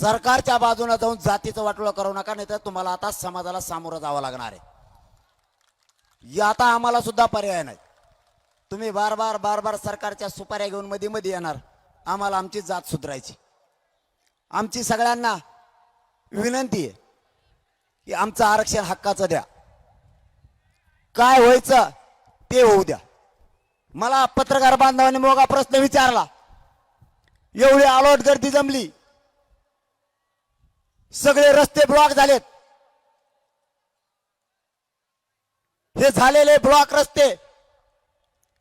सरकारच्या बाजूने जाऊन जातीचं वाटोळं करू नका नाही तर तुम्हाला आता समाजाला सामोरं जावं लागणार आहे. या आता आम्हाला सुद्धा पर्याय नाही. तुम्ही बार बार बार बार सरकारच्या सुपाऱ्या घेऊन मध्ये मध्ये येणार. आम्हाला आमची जात सुधारायची. आमची सगळ्यांना विनंती आहे की आमचं आरक्षण हक्काचं द्या. काय व्हायचं ते होऊ द्या. मला पत्रकार बांधवांनी मोगा प्रश्न विचारला. एवढी आलोट गर्दी जमली. सगळे रस्ते ब्लॉक झालेत. हे झालेले ब्लॉक रस्ते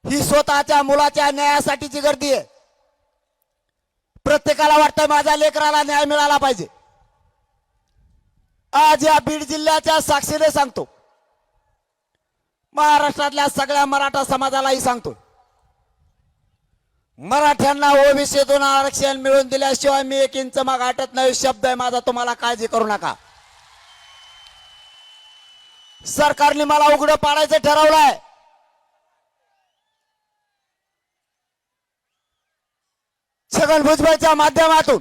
ही स्वतःच्या मुलाच्या न्यायासाठीची गर्दी आहे. प्रत्येकाला वाटतं माझ्या लेकराला न्याय मिळाला पाहिजे. आज या बीड जिल्ह्याच्या साक्षीने सांगतो. महाराष्ट्रातल्या सगळ्या मराठा समाजालाही सांगतो. मराठ्यांना ओबीसीतून आरक्षण मिळवून दिल्याशिवाय मी एक इंच मग आटत नाही. शब्द आहे माझा तुम्हाला काळजी करू नका. सरकारने मला उघडं पाडायचं ठरवलंय. छगन भुजबळच्या माध्यमातून.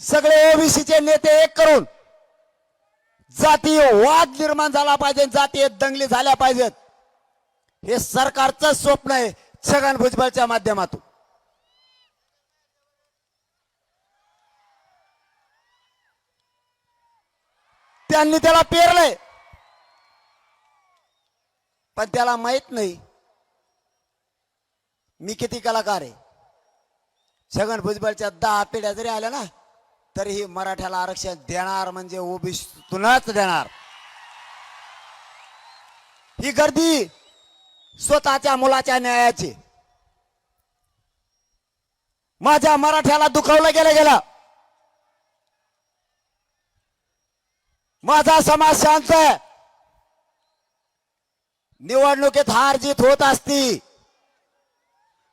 सगळे ओबीसीचे नेते एक करून जातीय वाद निर्माण झाला पाहिजे जातीय दंगली झाल्या पाहिजेत. हे सरकारचं स्वप्न आहे छगन भुजबळच्या माध्यमातून. त्यांनी त्याला पेरलंय. पण त्याला माहीत नाही मी किती कलाकार आहे. छगन भुजबळच्या दहा पिढ्या जरी आल्या ना तरीही मराठ्याला आरक्षण देणार म्हणजे ओबीसीतूनच देणार. ही गर्दी स्वतःच्या मुलाच्या न्यायाची. माझ्या मराठ्याला दुखावलं गेलं गेलं. माझा समाज शांत आहे. निवडणुकीत हार जीत होत असती.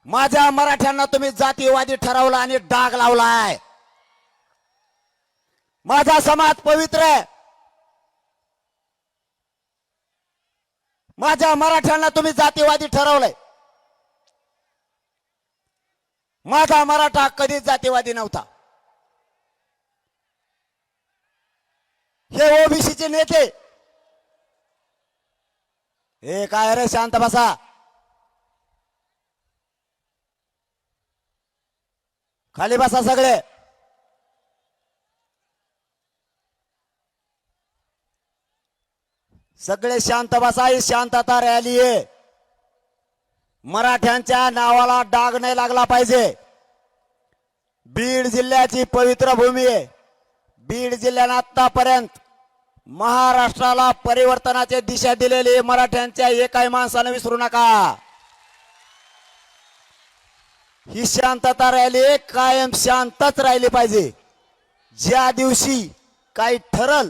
माझ्या मराठ्यांना तुम्ही जातीवादी ठरवला आणि डाग लावलाय. माझा समाज पवित्र आहे. माझ्या मराठ्यांना तुम्ही जातीवादी ठरवलंय. माझा मराठा कधीच जातीवादी नव्हता. हे ओबीसीचे नेते. हे काय रे शांत बसा. खाली बसा सगळे. सगळे शांत बसा ही शांतता रॅली आहे मराठ्यांच्या नावाला डाग नाही लागला पाहिजे. बीड जिल्ह्याची पवित्र भूमी आहे. बीड जिल्ह्यानं आतापर्यंत महाराष्ट्राला परिवर्तनाची दिशा दिलेली मराठ्यांच्या एकाही माणसानं विसरू नका. ही शांतता राहिली कायम शांतच राहिली पाहिजे. ज्या दिवशी काही ठरल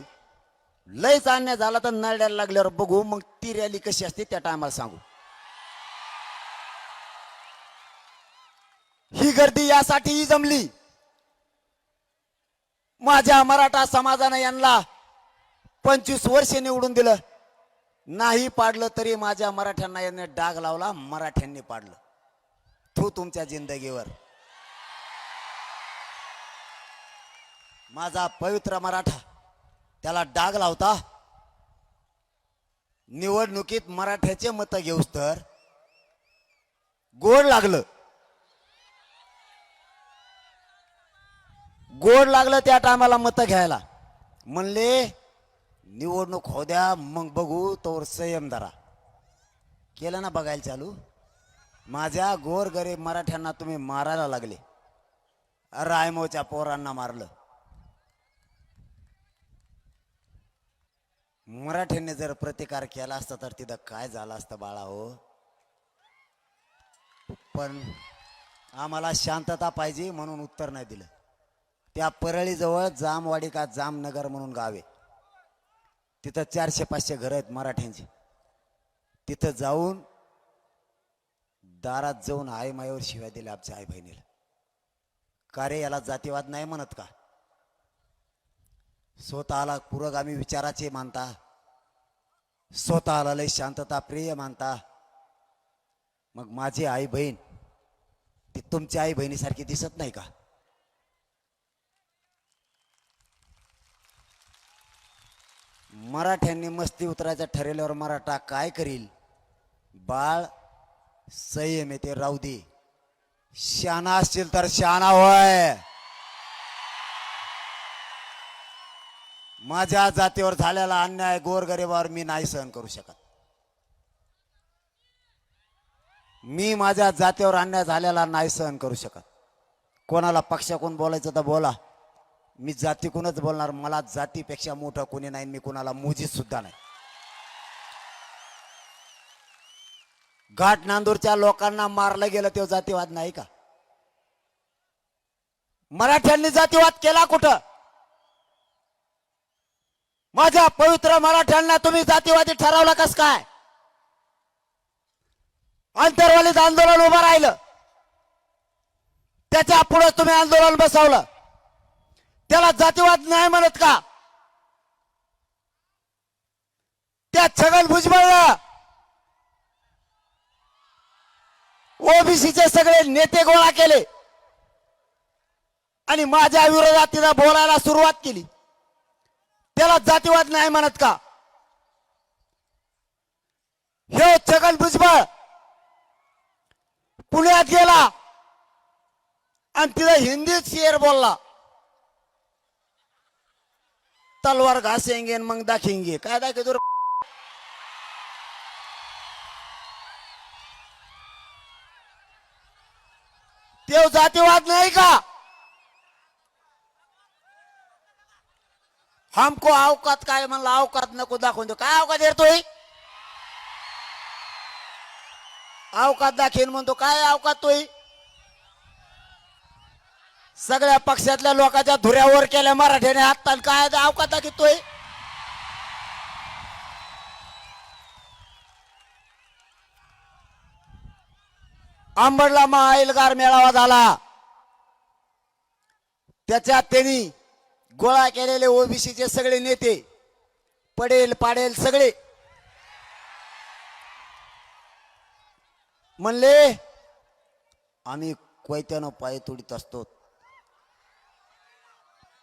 लयच अन्याय झाला तर नरड्याला लागल्यावर बघू मग ती रॅली कशी असते त्या टायमाला सांगू. ही गर्दी यासाठीही जमली. माझ्या मराठा समाजानं यांना पंचवीस वर्ष निवडून दिलं. नाही पाडलं तरी माझ्या मराठ्यांना यांनी डाग लावला मराठ्यांनी पाडलं. तू तुमच्या जिंदगीवर. माझा पवित्र मराठा. त्याला डाग लावता. निवडणुकीत मराठ्याचे मत घेऊस तर. गोड लागलं. गोड लागलं त्या टायमाला मत घ्यायला. म्हणले निवडणूक हो द्या मग बघू तोवर संयम धरा. केलं ना बघायला चालू? माझ्या गोर गरीब मराठ्यांना तुम्ही मारायला लागले. रायमोच्या पोरांना मारलं. मराठ्यांनी जर प्रतिकार केला असता तर तिथं काय झालं असतं बाळा हो? पण आम्हाला शांतता पाहिजे म्हणून उत्तर नाही दिलं. त्या परळीजवळ जामवाडी का जामनगर म्हणून गाव आहे. तिथं चारशे पाचशे घरं आहेत मराठ्यांची. तिथं जाऊन दारात जाऊन आई मायावर शिव्या दिल्या आमच्या आई बहिणीला. का रे याला जातीवाद नाही म्हणत का? स्वतःला पुरोगामी विचाराचे मानता. स्वतःला लय शांतता प्रिय मानता. मग माझी आई बहीण ती तुमच्या आई बहिणीसारखी दिसत नाही का? मराठ्यांनी मस्ती उतरायचं ठरवल्यावर मराठा काय करील? बाळ संयम येते राहू दे. शाना असतील तर शाना होय. माझ्या जातीवर झालेला अन्याय गोरगरिबावर मी नाही सहन करू शकत. मी माझ्या जातीवर अन्याय झालेला नाही सहन करू शकत. कोणाला पक्षाकडून बोलायचं तर बोला. मी जातीकूनच बोलणार मला जातीपेक्षा मोठं कोणी नाही मी कोणाला मोजीत सुद्धा नाही. घाट नांदूरच्या लोकांना मारलं गेलं तो जातीवाद नाही का? मराठ्यांनी जातीवाद केला कुठं? माझ्या पवित्र मराठ्यांना तुम्ही जातीवादी ठरवलं कस काय? अंतरवालीच आंदोलन उभं राहिलं. त्याच्या पुढे तुम्ही आंदोलन बसवलं. त्याला जातीवाद नाही म्हणत का? त्या छगन भुजबळ ओबीसीचे सगळे नेते गोळा केले. आणि माझ्या विरोधात तिला बोलायला सुरुवात केली. त्याला जातीवाद नाही म्हणत का? हे छगन भुजबळ पुण्यात गेला आणि तिला हिंदीत शेर बोलला. तलवार घासेंगे आणि मग दाखेंगे. काय दाखवतो रे? तेव जातीवाद नाही का? हमको अवकात काय म्हणलं? अवकात नको दाखवून देऊ. काय अवकात येतोय अवकात दाखवेन म्हणतो काय अवकात तोय सगळ्या पक्षातल्या लोकांच्या धुऱ्यावर केल्या मराठ्याने हात काय अवकात दाखवतोय आंबडला महाएलगार मेळावा झाला. त्याच्यात त्यांनी गोळा केलेले ओबीसीचे सगळे नेते पडेल पाडेल सगळे. म्हणले आम्ही कोयत्यानं पाय तोडीत असतो.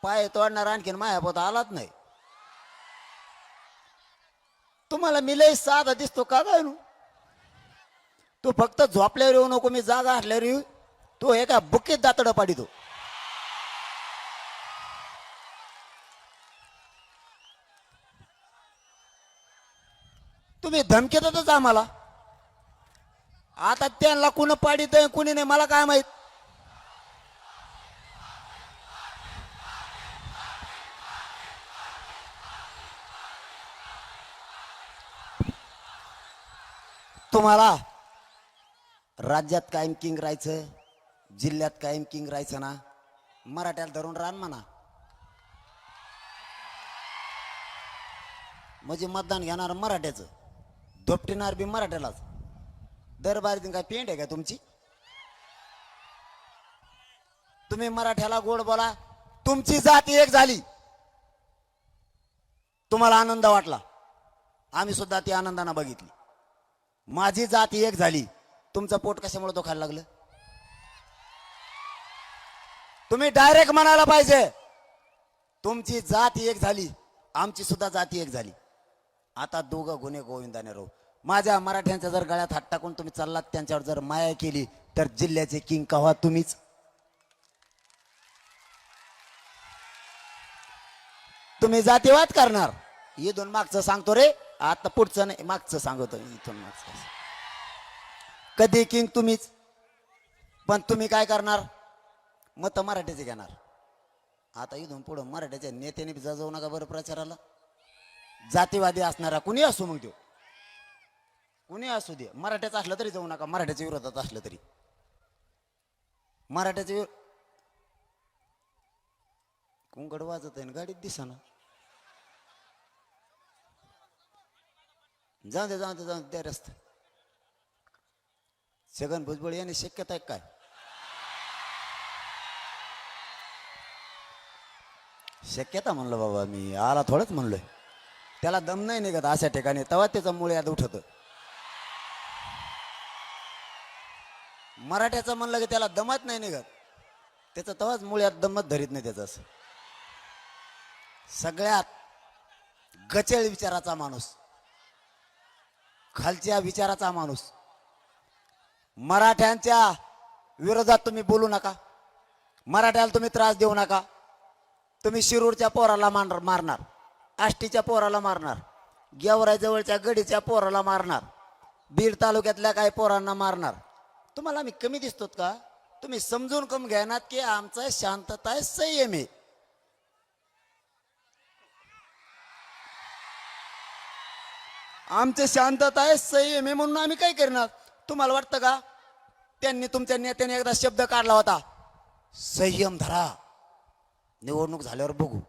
पाय तोडणार आणखीन मायापोत आलाच नाही. तुम्हाला मी लय साधा दिसतो का काय तू फक्त झोपल्यावर येऊ नको मी जागा असल्यावर येऊ. तू एका बुकीत दातडं पाडितो तुम्ही धमकी देतच आम्हाला. आता त्यांना कुणी पाडित कुणी नाही मला काय माहीत? तुम्हाला राज्यात कायम किंग राहायचं जिल्ह्यात कायम किंग राहायचं ना मराठ्याला धरून रान म्हणा. म्हणजे मतदान घेणार मराठ्याचं. धोपटिणार बी मराठ्यालाच. दरबारी काय पेंट आहे का तुमची? तुम्ही मराठ्याला गोड बोला तुमची जात एक झाली. तुम्हाला आनंद वाटला. आम्ही सुद्धा ती आनंदानं बघितली. माझी जात एक झाली. तुमचं पोट कशामुळे तो खायला लागलं? तुम्ही डायरेक्ट म्हणायला पाहिजे. तुमची जात एक झाली. आमची सुद्धा जाती एक झाली. आता दोघं गुन्हे गोविंदाने राहू माझ्या मराठ्यांच्या जर गळ्यात हात टाकून तुम्ही चाललात त्यांच्यावर जर माया केली तर जिल्ह्याचे किंग कव्हा तुम्हीच? तुम्ही जातीवाद करणार. इथून मागचं सांगतो रे. आता पुढचं नाही मागचं सांगतो इथून मागचं. कधी किंग तुम्हीच? पण तुम्ही काय करणार? मत मराठ्याचे घेणार. आता इथून पुढं मराठ्याच्या नेत्याने जाऊ नका बरं प्रचाराला. जातीवादी असणारा कुणी असू मग तो कुणी असू दे? मराठ्याचं असलं तरी जाऊ नका. मराठ्याच्या विरोधात असलं तरी. मराठ्याच्या विरो- कुंकड वाजत आहे ना गाडीत दिसाना. जाऊ दे जाऊ दे जाऊ दे त्या रस्ता छगन भुजबळ यांनी शक्यता आहे काय? शक्यता म्हणलं बाबा मी. आला थोडंच म्हणलोय. त्याला दम नाही निघत अशा ठिकाणी. तेव्हा त्याचं मुळे याद उठत. मराठ्याचं म्हणलं की त्याला दमत नाही निघत. त्याचं तेव्हाच मुळ्यात दमत धरीत नाही त्याचं असं. सगळ्यात गचेळ विचाराचा माणूस खालच्या विचाराचा माणूस मराठ्यांच्या विरोधात तुम्ही बोलू नका. मराठ्याला तुम्ही त्रास देऊ नका. तुम्ही शिरूरच्या पोराला मारणार मारणार. आष्टीच्या पोराला मारणार गेवराजवळच्या गडीच्या पोराला मारणार बीड तालुक्यातल्या काही पोरांना मारणार. तुम्हाला आम्ही कमी दिसतोत का? तुम्ही समजून कम घ्यानात की आमचं शांतता आहे संयम आहे. आमचे शांतता आहे संयम आहे म्हणून आम्ही काय करणार? तुम्हाला वाटतं का? त्यांनी तुमच्या नेत्याने एकदा शब्द काढला होता संयम धरा. निवडणूक झाल्यावर बघू.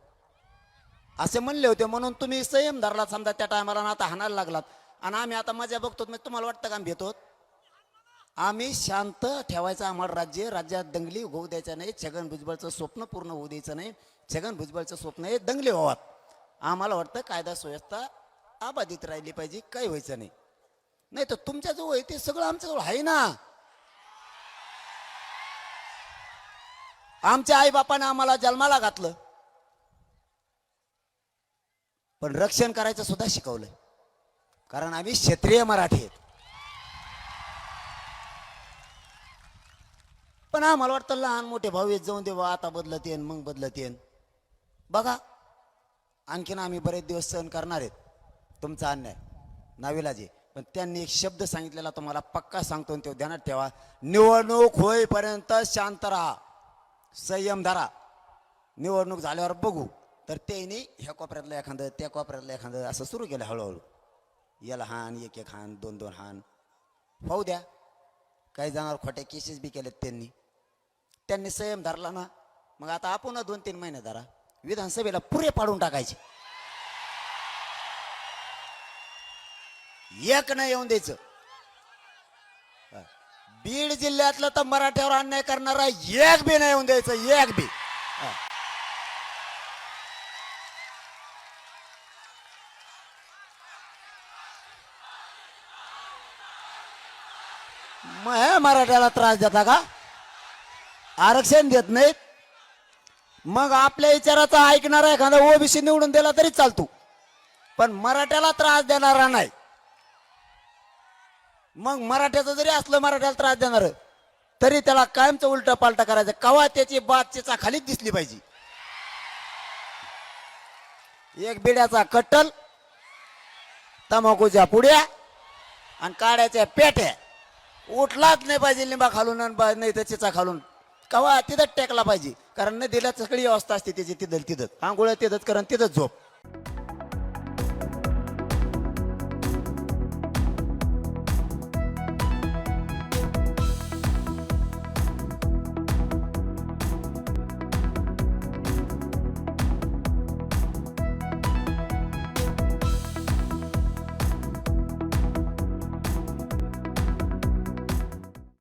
असे म्हणले होते म्हणून तुम्ही संयम धरला समजा त्या टायमाला आता हाणायला लागलात. आणि आम्ही आता मजा बघतो म्हणजे तुम्हाला वाटतं का आम्ही भेटतो आम्ही शांत ठेवायचं आम्हाला राज्य राज्यात दंगली होऊ द्यायचं नाही छगन भुजबळचं स्वप्न पूर्ण होऊ द्यायचं नाही छगन भुजबळचं स्वप्न हे दंगली व्हावात आम्हाला वाटतं कायदा सुव्यवस्था अबाधित राहिली पाहिजे काही व्हायचं नाही. नाही तर तुमच्याजवळ आहे ते सगळं आमच्याजवळ आहे ना? आमच्या आईबापाने आम्हाला जन्माला घातलं. पण रक्षण करायचं सुद्धा शिकवलंय. कारण आम्ही क्षेत्रीय मराठी आहेत. पण आम्हाला वाटतं लहान मोठे भाऊ आहेत जाऊन देवा आता बदलत येन मग बदलत येन बघा आणखीन आम्ही बरेच दिवस सहन करणार आहेत. तुमचा अन्याय. नाविलाजी पण त्यांनी एक शब्द सांगितलेला तुम्हाला पक्का सांगतो आणि तो ध्यानात ठेवा. निवडणूक होईपर्यंत शांत राहा. संयम धरा. निवडणूक झाल्यावर बघू. तर त्यांनी ह्या कोपऱ्यातलं एखादं त्या कोपऱ्यातलं एखादं असं सुरू केलं हळूहळू. याला हान एक एक हान दोन दोन हान. होऊ द्या काही जणांवर खोटे केसेस बी केलेत त्यांनी. त्यांनी संयम धरला ना मग आता आपण दोन तीन महिने धरा. विधानसभेला पुरे पाडून टाकायचे. एक नाही येऊन द्यायचं. बीड जिल्ह्यातलं तर मराठ्यावर अन्याय करणारा एक बी नाही येऊन द्यायचं एक बी. मग हे मराठ्याला त्रास देता का? आरक्षण देत नाहीत. मग आपल्या विचाराचा ऐकणारा एखादा ओबीसी निवडून दिला तरी चालतो. पण मराठ्याला त्रास देणारा नाही. मग मराठ्याचं जरी असलं मराठ्याला त्रास देणार तरी त्याला कायमचं उलट पालट करायचं. कवा त्याची बातचीचा खालीच दिसली पाहिजे. एक बिड्याचा कट्टल तंबाखूच्या पुड्या आणि काड्याच्या पेट्या. उठलाच नाही पाहिजे लिंबा खालून आणि बा- नाही तर चिचा खालून. कवा? तिथंच टेकला पाहिजे. कारण नाही दिल्या सगळी अवस्था असते त्याची तिथं तिथं. आंघोळ तिथंच कारण तिथंच झोप.